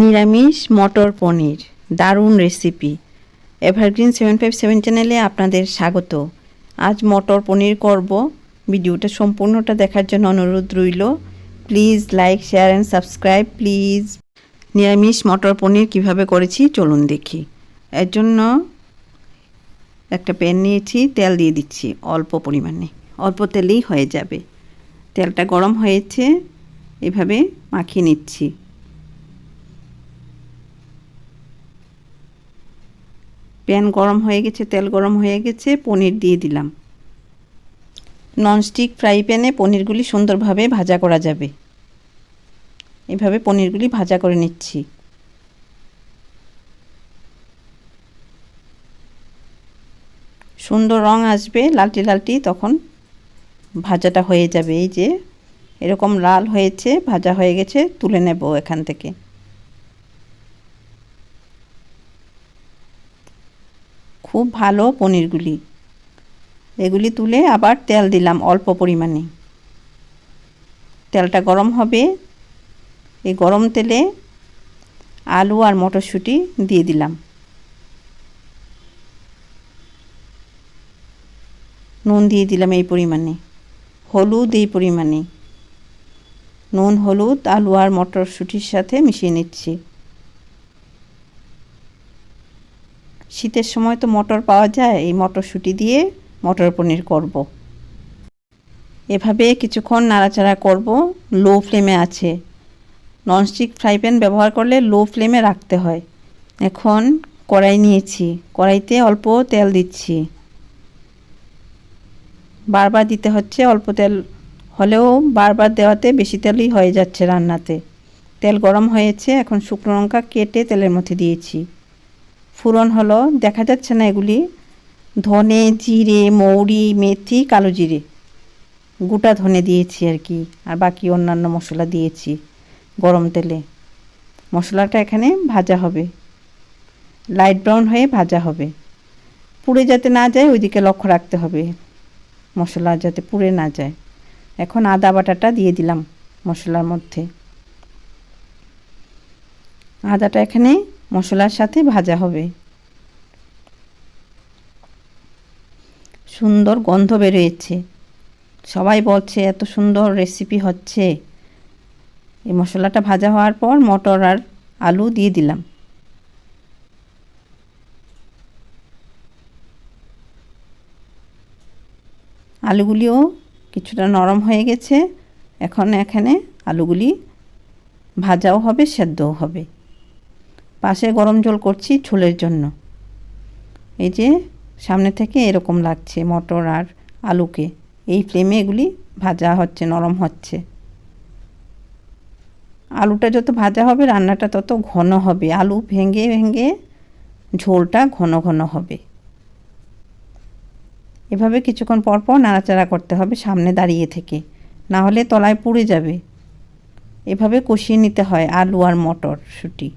নিরামিষ মটর পনির, দারুণ recipe evergreen seven five seven চ্যানেলে আপনাদের স্বাগত। আজ মটর পনির করব। ভিডিওটা সম্পূর্ণটা দেখার জন্য অনুরোধ রইল। Please like share and subscribe please নিরামিষ মটর পনির কীভাবে করেছি চলুন দেখি। এর জন্য একটা প্যান নিয়েছি, তেল দিয়ে দিচ্ছি অল্প পরিমাণে। অল্প তেলেই হয়ে যাবে। তেলটা গরম হয়েছে, এভাবে মাখিয়ে নিচ্ছি। প্যান গরম হয়ে গেছে, তেল গরম হয়ে গেছে, পনির দিয়ে দিলাম। ননস্টিক ফ্রাই প্যানে পনিরগুলি সুন্দরভাবে ভাজা করা যাবে। এভাবে পনিরগুলি ভাজা করে নিচ্ছি। সুন্দর রং আসবে, লালটি লালটি, তখন ভাজাটা হয়ে যাবে। এই যে, এরকম লাল হয়েছে, ভাজা হয়ে গেছে, তুলে নেব এখান থেকে। খুব ভালো পনিরগুলি। এগুলি তুলে আবার তেল দিলাম অল্প পরিমাণে। তেলটা গরম হবে। এই গরম তেলে আলু আর মটরশুঁটি দিয়ে দিলাম। নুন দিয়ে দিলাম এই পরিমাণে। হলুদ এই পরিমাণে। নুন, হলুদ, আলু আর মটরশুঁটির সাথে মিশিয়ে নিচ্ছি। শীতের সময় তো মটর পাওয়া যায়, এই মটরশুঁটি দিয়ে মটর পনির করব। এভাবে কিছুক্ষণ নাড়াচাড়া করব, লো ফ্লেমে আছে। ননস্টিক ফ্রাই প্যান ব্যবহার করলে লো ফ্লেমে রাখতে হয়। এখন কড়াই নিয়েছি, কড়াইতে অল্প তেল দিচ্ছি। বারবার দিতে হচ্ছে, অল্প তেল হলেও বারবার দেওয়াতে বেশি তেলই হয়ে যাচ্ছে রান্নাতে। তেল গরম হয়েছে, এখন শুকনো লঙ্কা কেটে তেলের মধ্যে দিয়েছি। ফুরন হলো, দেখা যাচ্ছে না এগুলি, ধনে, জিরে, মৌরি, মেথি, কালো জিরে। গোটা ধনে দিয়েছি আর কি, আর বাকি অন্যান্য মশলা দিয়েছি গরম তেলে। মশলাটা এখানে ভাজা হবে। লাইট ব্রাউন হয়ে ভাজা হবে। পুড়ে যাতে না যায়, ওইদিকে লক্ষ্য রাখতে হবে। মশলা যাতে পুড়ে না যায়। এখন আদা বাটাটা দিয়ে দিলাম মশলার মধ্যে। আদাটা এখানে মশলার সাথে ভাজা হবে। সুন্দর গন্ধ বেরিয়েছে। সবাই বলছে, এত সুন্দর রেসিপি হচ্ছে। এই মশলাটা ভাজা হওয়ার পর মটর আর আলু দিয়ে দিলাম। আলুগুলিও কিছুটা নরম হয়ে গেছে। এখন এখানে আলুগুলি ভাজাও হবে, সেদ্ধও হবে। পাশে গরম জল করছি ঝোলের জন্য। এই যে সামনে থেকে এরকম লাগছে মটর আর আলুকে। এই ফ্লেমে এগুলি ভাজা হচ্ছে, নরম হচ্ছে। আলুটা যত ভাজা হবে, রান্নাটা তত ঘন হবে। আলু ভেঙে ভেঙে ঝোলটা ঘন ঘন হবে। এভাবে কিছুক্ষণ পর পর নাড়াচাড়া করতে হবে সামনে দাঁড়িয়ে থেকে। না হলে তলায় পুড়ে যাবে। এভাবে কষিয়ে নিতে হয় আলু আর মটর শুটি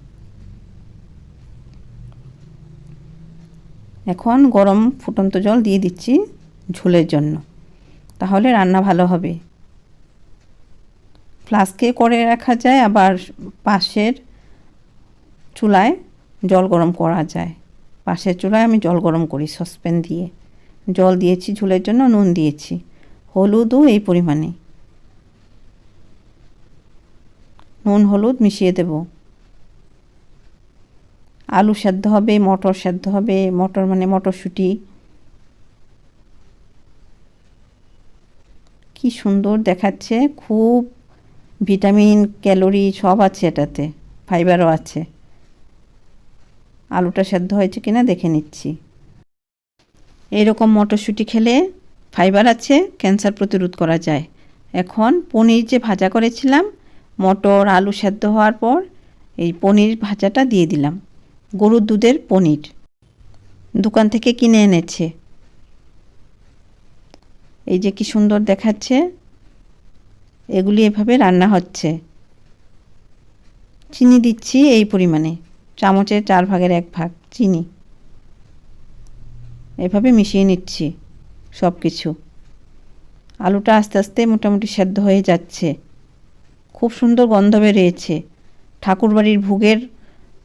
এখন গরম ফুটন্ত জল দিয়ে দিচ্ছি ঝোলের জন্য। তাহলে রান্না ভালো হবে। ফ্লাস্কে করে রাখা যায়, আবার পাশের চুলায় জল গরম করা যায়। পাশের চুলায় আমি জল গরম করি, সসপ্যান দিয়ে। জল দিয়েছি ঝোলের জন্য, নুন দিয়েছি। হলুদও এই পরিমাণে। নুন, হলুদ মিশিয়ে দেব। আলু সেদ্ধ হবে, মটর সেদ্ধ হবে, মটর মানে মটরশুঁটি। কি সুন্দর দেখাচ্ছে, খুব ভিটামিন, ক্যালোরি সব আছে এটাতে, ফাইবারও আছে। আলুটা সেদ্ধ হয়েছে কিনা দেখে নিচ্ছি। এরকম মটরশুঁটি খেলে ফাইবার আছে, ক্যান্সার প্রতিরোধ করা যায়। এখন পনির যে ভাজা করেছিলাম, মটর, আলু সেদ্ধ হওয়ার পর এই পনির ভাজাটা দিয়ে দিলাম। গরুর দুধের পনির। দোকান থেকে কিনে এনেছে। এই যে কি সুন্দর দেখাচ্ছে, এগুলি এভাবে রান্না হচ্ছে। চিনি দিচ্ছি এই পরিমাণে, চামচের চার ভাগের এক ভাগ চিনি। এভাবে মিশিয়ে নিচ্ছি সব কিছু আলুটা আস্তে আস্তে মোটামুটি সেদ্ধ হয়ে যাচ্ছে। খুব সুন্দর গন্ধ বেরিয়েছে। ঠাকুরবাড়ির ভোগের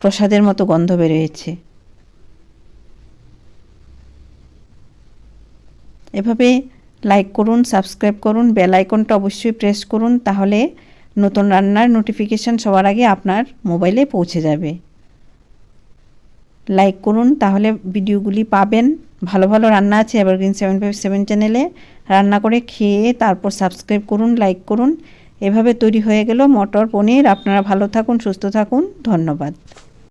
প্রসাদের মতো গন্ধ বেরোয়েছে। এভাবে লাইক করুন সাবস্ক্রাইব করুন বেল আইকনটা অবশ্যই প্রেস করুন, তাহলে নতুন রান্নার নোটিফিকেশান সবার আগে আপনার মোবাইলে পৌঁছে যাবে। লাইক করুন, তাহলে ভিডিওগুলি পাবেন। ভালো ভালো রান্না আছে এভারগ্রিন সেভেন ফাইভ সেভেন চ্যানেলে রান্না করে খেয়ে তারপর সাবস্ক্রাইব করুন লাইক করুন। এভাবে তৈরি হয়ে গেল মটর পনির। আপনারা ভালো থাকুন, সুস্থ থাকুন। ধন্যবাদ।